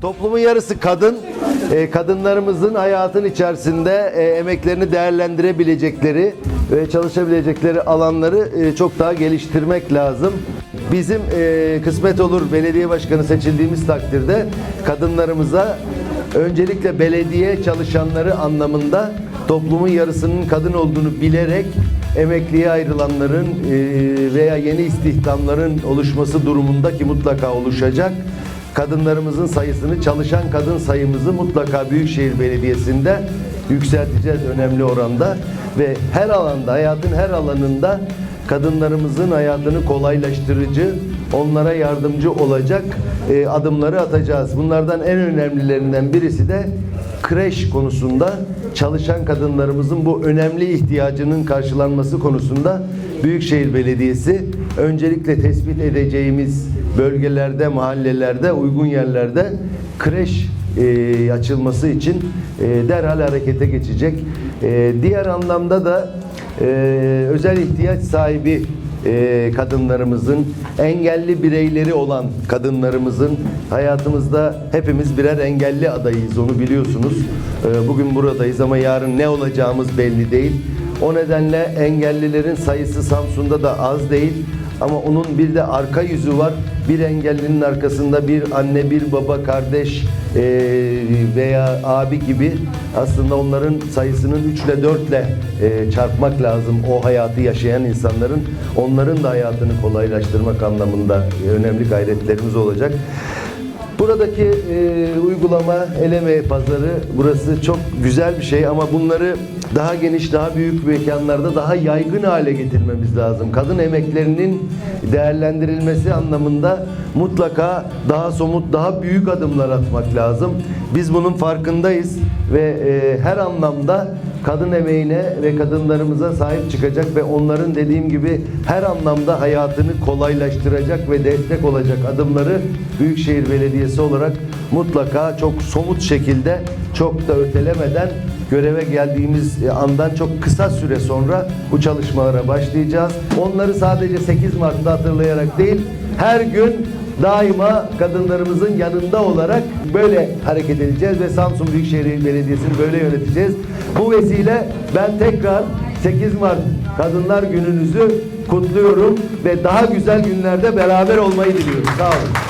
Toplumun yarısı kadın. E, kadınlarımızın hayatın içerisinde e, emeklerini değerlendirebilecekleri ve çalışabilecekleri alanları e, çok daha geliştirmek lazım. Bizim e, kısmet olur belediye başkanı seçildiğimiz takdirde kadınlarımıza öncelikle belediye çalışanları anlamında toplumun yarısının kadın olduğunu bilerek emekliye ayrılanların e, veya yeni istihdamların oluşması durumunda ki mutlaka oluşacak kadınlarımızın sayısını, çalışan kadın sayımızı mutlaka Büyükşehir Belediyesi'nde yükselteceğiz önemli oranda ve her alanda, hayatın her alanında kadınlarımızın hayatını kolaylaştırıcı, onlara yardımcı olacak e, adımları atacağız. Bunlardan en önemlilerinden birisi de kreş konusunda çalışan kadınlarımızın bu önemli ihtiyacının karşılanması konusunda Büyükşehir Belediyesi öncelikle tespit edeceğimiz bölgelerde, mahallelerde, uygun yerlerde kreş e, açılması için e, derhal harekete geçecek. E, diğer anlamda da e, özel ihtiyaç sahibi e, kadınlarımızın, engelli bireyleri olan kadınlarımızın hayatımızda hepimiz birer engelli adayız onu biliyorsunuz. E, bugün buradayız ama yarın ne olacağımız belli değil. O nedenle engellilerin sayısı Samsun'da da az değil. Ama onun bir de arka yüzü var. Bir engellinin arkasında bir anne, bir baba, kardeş e, veya abi gibi aslında onların sayısının 3 ile 4 ile e, çarpmak lazım. O hayatı yaşayan insanların onların da hayatını kolaylaştırmak anlamında önemli gayretlerimiz olacak. Buradaki e, uygulama el emeği pazarı burası çok güzel bir şey ama bunları daha geniş, daha büyük mekanlarda daha yaygın hale getirmemiz lazım. Kadın emeklerinin değerlendirilmesi anlamında mutlaka daha somut, daha büyük adımlar atmak lazım. Biz bunun farkındayız ve e, her anlamda kadın emeğine ve kadınlarımıza sahip çıkacak ve onların dediğim gibi her anlamda hayatını kolaylaştıracak ve destek olacak adımları Büyükşehir Belediyesi olarak mutlaka çok somut şekilde çok da ötelemeden göreve geldiğimiz andan çok kısa süre sonra bu çalışmalara başlayacağız. Onları sadece 8 Mart'ta hatırlayarak değil, her gün daima kadınlarımızın yanında olarak böyle hareket edeceğiz ve Samsun Büyükşehir Belediyesi'ni böyle yöneteceğiz. Bu vesile ben tekrar 8 Mart Kadınlar Gününüzü kutluyorum ve daha güzel günlerde beraber olmayı diliyorum. Sağ olun.